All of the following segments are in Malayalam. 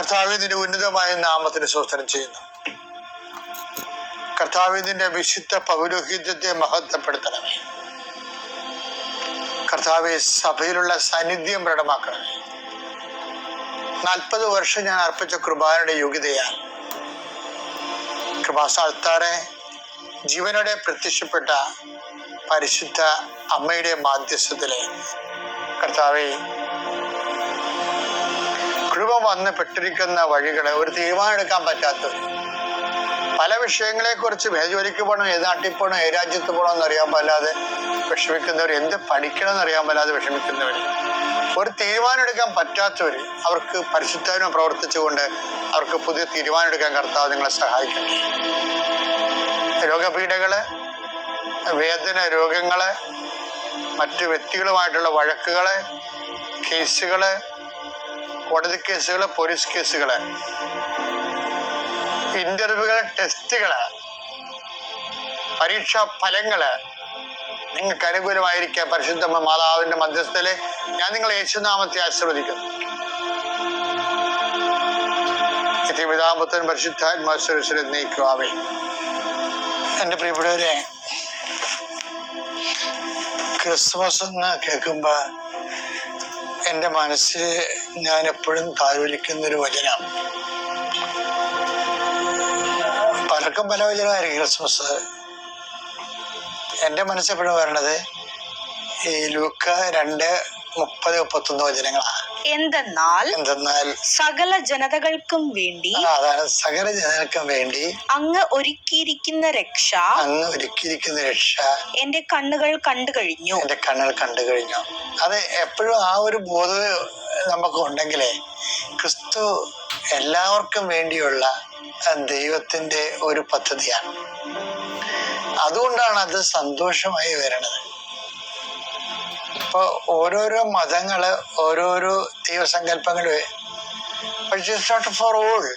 കർത്താവിന്റെ ഉന്നതമായ നാമത്തിന് സ്വസ്ഥനം ചെയ്യുന്നു. കർത്താവിന്റെ വിശുദ്ധ പൗരോഹിത്യത്തെ മഹത്വപ്പെടുത്തണമേ. കർത്താവെ സഭയിലുള്ള സാന്നിധ്യം പ്രകടമാക്കണമേ. നാൽപ്പത് വർഷം ഞാൻ അർപ്പിച്ച കൃപാനയുടെ യോഗ്യതയാൽ കൃപാസാൽത്താറെ ജീവനോടെ പ്രത്യക്ഷപ്പെട്ട പരിശുദ്ധ അമ്മയുടെ മാധ്യസ്ഥത്തിലെ കർത്താവെ കൃപ വന്ന് പെട്ടിരിക്കുന്ന വഴികളെ ഒരു തീരുമാനം എടുക്കാൻ പറ്റാത്തവർ പല വിഷയങ്ങളെ കുറിച്ച് മേജോലിക്ക് പോകണം ഏത് നാട്ടിൽ പോകണം ഏത് രാജ്യത്ത് പോകണം എന്നറിയാൻ വിഷമിക്കുന്നവർ എന്ത് പഠിക്കണം എന്നറിയാൻ വിഷമിക്കുന്നവർ. ഒരു തീരുമാനം എടുക്കാൻ പറ്റാത്തവർ അവർക്ക് പരിശുദ്ധവിനെ പ്രവർത്തിച്ചുകൊണ്ട് അവർക്ക് പുതിയ തീരുമാനം എടുക്കാൻ കർത്താവ് നിങ്ങളെ സഹായിക്കണം രോഗപീഠകൾ വേദന രോഗങ്ങൾ മറ്റു വ്യക്തികളുമായിട്ടുള്ള വഴക്കുകൾ കേസുകൾ കോടതി കേസുകൾ പോലീസ് കേസുകൾ ഇന്റർവ്യൂകൾ ടെസ്റ്റുകൾ പരീക്ഷാ ഫലങ്ങൾ നിങ്ങൾക്ക് അനുകൂലമായിരിക്കാം. പരിശുദ്ധ മാതാവിന്റെ മധ്യസ്ഥൽ ഞാൻ നിങ്ങളെ യേശുനാമത്തെ ആശീർവദിക്കുന്നു. പിതാമ്പത്തൻ പരിശുദ്ധാത്മാശ്വരശ്വരം നീക്കുവാവേ. എന്റെ പ്രിയപ്പെട്ടവരെ ക്രിസ്മസ് എന്ന് കേൾക്കുമ്പോൾ എന്റെ മനസ്സിൽ ഞാൻ എപ്പോഴും താലോലിക്കുന്ന ഒരു വചനം പലർക്കും പല വചനമായിരിക്കും ക്രിസ്മസ്. എന്റെ മനസ്സെപ്പോഴും വരണത് ഈ ലൂക്ക രണ്ട് മുപ്പത് മുപ്പത്തൊന്ന് വചനങ്ങളാണ്. എന്തെന്നാൽ എന്തെന്നാൽ സകല ജനതകൾക്കും വേണ്ടി അതാണ് സകല ജനതകൾക്കും വേണ്ടി അങ്ങ് ഒരുക്കിയിരിക്കുന്ന രക്ഷ അങ്ങ് ഒരുക്കിയിരിക്കുന്ന രക്ഷ എന്റെ കണ്ണുകൾ കണ്ടു കഴിഞ്ഞു. എന്റെ കണ്ണുകൾ കണ്ടു കഴിഞ്ഞു. അത് എപ്പോഴും ആ ഒരു ബോധം നമുക്ക് ഉണ്ടെങ്കിലേ ക്രിസ്തു എല്ലാവർക്കും വേണ്ടിയുള്ള ദൈവത്തിന്റെ ഒരു പദ്ധതിയാണ്. അതുകൊണ്ടാണ് അത് സന്തോഷമായി വരണത് ഇപ്പോൾ ഓരോരോ മതങ്ങൾ ഓരോരോ ദൈവസങ്കല്പങ്ങൾ നോട്ട് ഫോർ ഓൾ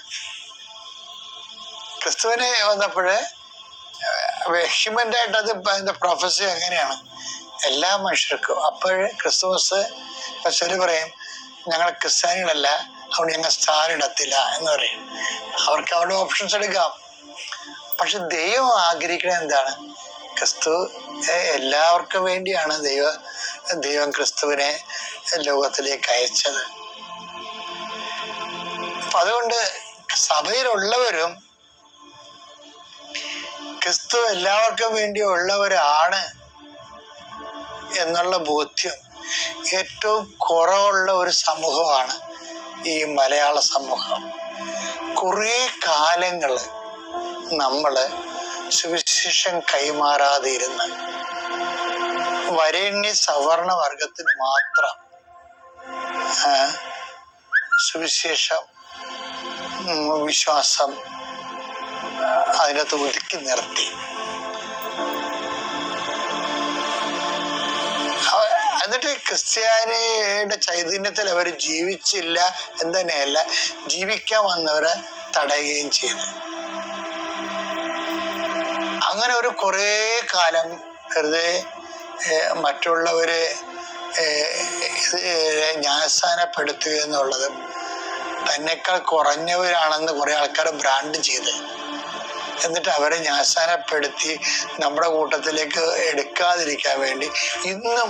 ക്രിസ്തുവിനെ വന്നപ്പോഴ് ഹ്യൂമന്റായിട്ട് അത് അതിന്റെ പ്രൊഫസി എങ്ങനെയാണ് എല്ലാ മനുഷ്യർക്കും അപ്പോൾ ക്രിസ്തുമസ് ചിലർ പറയും ഞങ്ങൾ ക്രിസ്ത്യാനികളല്ല അവിടെ ഞങ്ങൾ സ്ഥാനം ഇടത്തില്ല എന്ന് പറയും. അവർക്ക് അവിടെ ഓപ്ഷൻസ് എടുക്കാം. പക്ഷെ ദൈവം ആഗ്രഹിക്കുന്നത് എന്താണ്? ക്രിസ്തു എല്ലാവർക്കും വേണ്ടിയാണ് ദൈവ ദൈവം ക്രിസ്തുവിനെ ലോകത്തിലേക്ക് അയച്ചത്. അപ്പൊ അതുകൊണ്ട് സഭയിലുള്ളവരും ക്രിസ്തു എല്ലാവർക്കും വേണ്ടി ഉള്ളവരാണ് എന്നുള്ള ബോധ്യം ഏറ്റവും കുറവുള്ള ഒരു സമൂഹമാണ് ഈ മലയാള സമൂഹം. കുറേ കാലങ്ങൾ നമ്മൾ സുവിശേഷം കൈമാറാതെ ഇരുന്ന് വരേണ്യ സവർണ വർഗത്തിന് മാത്രം സുവിശേഷം വിശ്വാസം അതിനകത്ത് ഒതുക്കി നിർത്തി. എന്നിട്ട് ക്രിസ്ത്യാനിയുടെ ചൈതന്യത്തിൽ അവർ ജീവിച്ചില്ല എന്ന് തന്നെയല്ല ജീവിക്കാൻ വന്നവരെ തടയുകയും ചെയ്തു. അങ്ങനെ ഒരു കുറേ കാലം വെറുതെ മറ്റുള്ളവരെ ന്യായസ്ഥാനപ്പെടുത്തുക എന്നുള്ളത് തന്നെക്കാൾ കുറഞ്ഞവരാണെന്ന് കുറേ ആൾക്കാർ ബ്രാൻഡ് ചെയ്ത്. എന്നിട്ട് അവരെ ന്യായസ്ഥാനപ്പെടുത്തി നമ്മുടെ കൂട്ടത്തിലേക്ക് എടുക്കാതിരിക്കാൻ വേണ്ടി ഇന്നും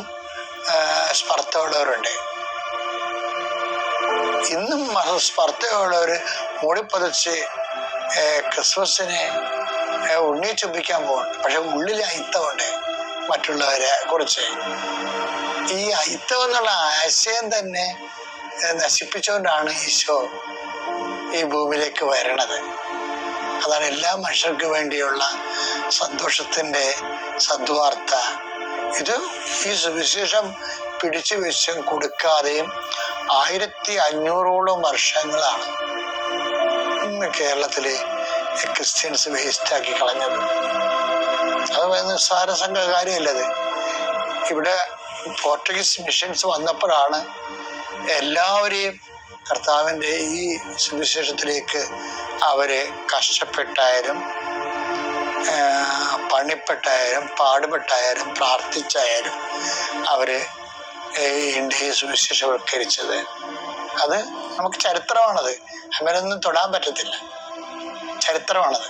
സ്പർദ്ധയുള്ളവരുണ്ട്. ഇന്നും സ്പർദ്ധയുള്ളവർ മൂടിപ്പതച്ച് ക്രിസ്മസിനെ ഉണ്ണി ചുംബിക്കാൻ പോകുന്നുണ്ട് പക്ഷെ ഉള്ളിൽ അയിത്തമുണ്ട് മറ്റുള്ളവരെ കുറിച്ച്. ഈ അയിത്തം എന്നുള്ള ആശയം തന്നെ നശിപ്പിച്ചുകൊണ്ടാണ് ഈശോ ഈ ഭൂമിയിലേക്ക് വരണത്. അതാണ് എല്ലാ മനുഷ്യർക്ക് വേണ്ടിയുള്ള സന്തോഷത്തിന്റെ സദ്വാർത്ത. ഇത് ഈ സുവിശേഷം പിടിച്ചു വിശ്വം കൊടുക്കാതെയും ആയിരത്തി അഞ്ഞൂറോളം വർഷങ്ങളാണ് കേരളത്തിലെ ക്രിസ്ത്യൻസ് വേസ്റ്റാക്കി കളഞ്ഞത്. അത് നിസ്സാര സംഘ കാര്യമല്ലത്. ഇവിടെ പോർച്ചുഗീസ് മിഷൻസ് വന്നപ്പോഴാണ് എല്ലാവരെയും കർത്താവിന്റെ ഈ സുവിശേഷത്തിലേക്ക് അവരെ കഷ്ടപ്പെട്ടായാലും പണിപ്പെട്ടായാലും പാടുപെട്ടായാലും പ്രാർത്ഥിച്ചായാലും അവർ ഇന്ത്യയെ സുവിശേഷവൽക്കരിച്ചത്. അത് നമുക്ക് ചരിത്രമാണത്. അങ്ങനെയൊന്നും തൊടാൻ പറ്റത്തില്ല. ചരിത്രമാണത്.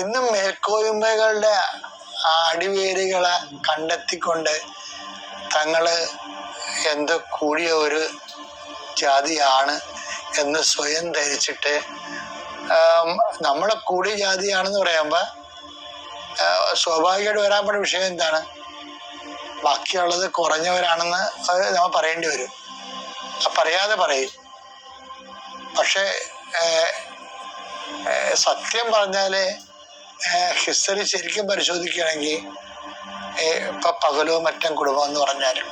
ഇന്നും മേൽക്കോയ്മകളുടെ ആ അടിവേരുകളെ കണ്ടെത്തിക്കൊണ്ട് തങ്ങൾ എന്തോ കൂടിയ ഒരു ജാതിയാണ് എന്ന് സ്വയം ധരിച്ചിട്ട് നമ്മളെ കൂടിയ ജാതിയാണെന്ന് പറയുമ്പോൾ സ്വാഭാവികമായിട്ട് വരാൻ പോണ വിഷയം എന്താണ്? ബാക്കിയുള്ളത് കുറഞ്ഞവരാണെന്ന് നമ്മൾ പറയേണ്ടി വരും. പറയാതെ പറയും. പക്ഷേ സത്യം പറഞ്ഞാൽ ഹിസ്റ്ററി ശരിക്കും പരിശോധിക്കുകയാണെങ്കിൽ ഇപ്പൊ പകലോ മറ്റും കുടുംബം എന്ന് പറഞ്ഞാലും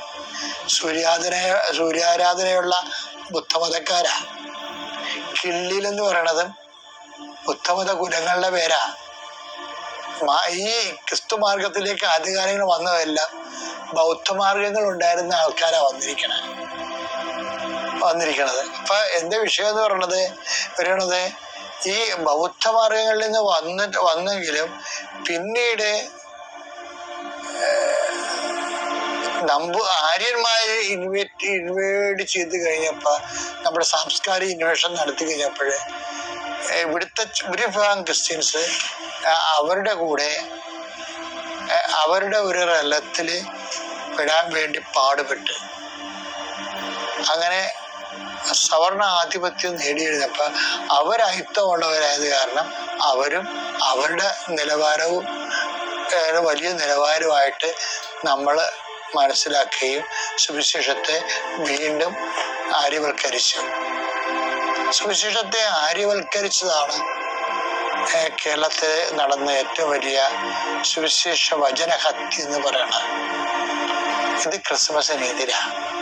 സൂര്യാധന സൂര്യാരാധനയുള്ള ബുദ്ധമതക്കാരാ. കിള്ളിൽ എന്ന് പറയണതും ബുദ്ധമത കുലങ്ങളുടെ പേരാ. ഈ ക്രിസ്തു മാർഗത്തിലേക്ക് ആദ്യകാലങ്ങൾ വന്നതെല്ലാം ബൗദ്ധമാർഗങ്ങൾ ഉണ്ടായിരുന്ന ആൾക്കാരാ വന്നിരിക്കണേ. വന്നിരിക്കണത്. അപ്പൊ എന്റെ വിഷയം എന്ന് പറയണത് പറയണത് ഈ ബൗദ്ധ മാർഗങ്ങളിൽ നിന്ന് വന്നിട്ട് വന്നെങ്കിലും പിന്നീട് നമ്പു ആര്യന്മാര് ഇൻവേറ്റ് ഇൻവേഡ് ചെയ്ത് കഴിഞ്ഞപ്പോ നമ്മുടെ സാംസ്കാരിക ഇൻവേഷൻ നടത്തി കഴിഞ്ഞപ്പോഴ് ഇവിടുത്തെ ഒരു വിഭാഗം ക്രിസ്ത്യൻസ് അവരുടെ കൂടെ അവരുടെ ഒരു റലത്തിൽ വിടാൻ വേണ്ടി പാടുപെട്ട്. അങ്ങനെ സവർണ ആധിപത്യം നേടിയിരുന്നപ്പോൾ അവരയിത്തമുള്ളവരായത് കാരണം അവരും അവരുടെ നിലവാരവും വലിയ നിലവാരമായിട്ട് നമ്മൾ മനസ്സിലാക്കുകയും സുവിശേഷത്തെ വീണ്ടും ആര്യവൽക്കരിച്ചു. സുവിശേഷത്തെ ആര്യവൽക്കരിച്ചതാണ് കേരളത്തിൽ നടന്ന ഏറ്റവും വലിയ സുവിശേഷ വചനഹത്യ എന്ന് പറയണത് ഇത് ക്രിസ്മസിനെതിരാണ്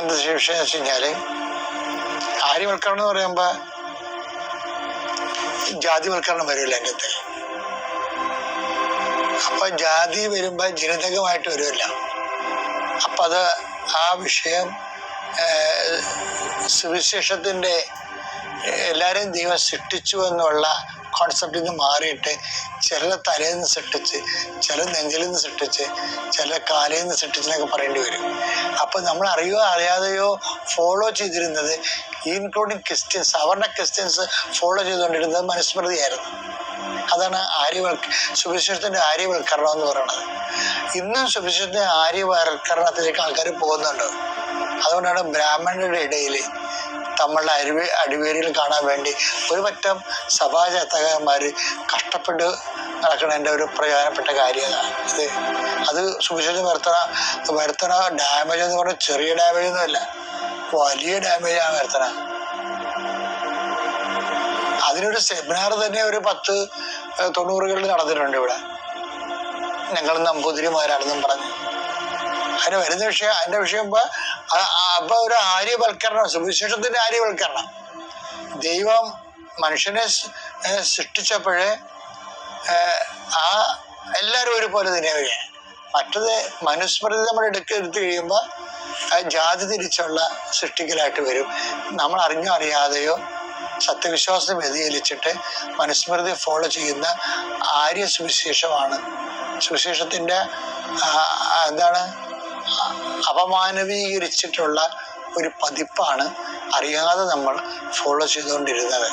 എന്താ വിഷയം വെച്ച് കഴിഞ്ഞാൽ ആര്യവൽക്കരണം എന്ന് പറയുമ്പോ ജാതിവൽക്കരണം വരില്ല അതിനകത്ത് അപ്പൊ ജാതി വരുമ്പോ ജനിതകമായിട്ട് വരുമല്ല അപ്പൊ അത് ആ വിഷയം സുവിശേഷത്തിന്റെ എല്ലാവരെയും ദൈവം സൃഷ്ടിച്ചു എന്നുള്ള കോൺസെപ്റ്റിൽ നിന്ന് മാറിയിട്ട് ചില തലയിൽ നിന്ന് സൃഷ്ടിച്ച് ചില നെഞ്ചിൽ നിന്ന് സൃഷ്ടിച്ച് ചില കാലയിൽ നിന്ന് സൃഷ്ടിച്ചെന്നൊക്കെ പറയേണ്ടി വരും. അപ്പോൾ നമ്മൾ അറിയോ അറിയാതെയോ ഫോളോ ചെയ്തിരുന്നത് ഇൻക്ലൂഡിങ് ക്രിസ്ത്യൻസ് അവരുടെ ക്രിസ്ത്യൻസ് ഫോളോ ചെയ്തുകൊണ്ടിരുന്നത് മനുസ്മൃതിയായിരുന്നു അതാണ് ആര്യവൽക്ക സുവിശേഷത്തിന്റെ ആര്യവൽക്കരണം എന്ന് പറയുന്നത്. ഇന്നും സുവിശേഷത്തിന്റെ ആര്യവൽക്കരണത്തിലേക്ക് ആൾക്കാർ പോകുന്നുണ്ട്. അതുകൊണ്ടാണ് ബ്രാഹ്മണരുടെ ഇടയിൽ തമ്മിലുള്ള അരുവേ അടിവേരികൾ കാണാൻ വേണ്ടി ഒരു പറ്റം സഭാചാത്തകന്മാര് കഷ്ടപ്പെട്ട് നടക്കുന്നതിന്റെ ഒരു പ്രധാനപ്പെട്ട കാര്യമാണ് ഇത് അത് സുവിശേഷം വരുത്തണ വരുത്തണ ഡാമേജ് എന്ന് പറഞ്ഞാൽ ചെറിയ ഡാമേജ് ഒന്നുമല്ല വലിയ ഡാമേജാണ് വരുത്തണ. അതിനൊരു സെമിനാർ തന്നെ ഒരു പത്ത് തൊണ്ണൂറുകളിൽ നടന്നിട്ടുണ്ട് ഇവിടെ. ഞങ്ങൾ നമ്പൂതിരിമാരാണെന്നും പറഞ്ഞു അതിന് വരുന്ന വിഷയം അതിന്റെ വിഷയം ഇപ്പോൾ ആ- ആ- അപ്പൊ ഒരു ആര്യവൽക്കരണം സുവിശേഷത്തിന്റെ ആര്യവൽക്കരണം. ദൈവം മനുഷ്യനെ സൃഷ്ടിച്ചപ്പോഴേ ആ എല്ലാവരും ഒരുപോലെ തന്നെ വരിക മറ്റത് മനുസ്മൃതി നമ്മൾ എടുക്ക എടുത്തു കഴിയുമ്പോൾ ജാതി തിരിച്ചുള്ള സൃഷ്ടിക്കലായിട്ട് വരും. നമ്മൾ അറിഞ്ഞോ അറിയാതെയോ സത്യവിശ്വാസം വ്യതിചലിച്ചിട്ട് മനുസ്മൃതി ഫോളോ ചെയ്യുന്ന ആര്യ സുവിശേഷമാണ് ആ, എന്താണ്? അപമാനവീകരിച്ചിട്ടുള്ള ഒരു പതിപ്പാണ് അറിയാതെ നമ്മൾ ഫോളോ ചെയ്തുകൊണ്ടിരുന്നത്.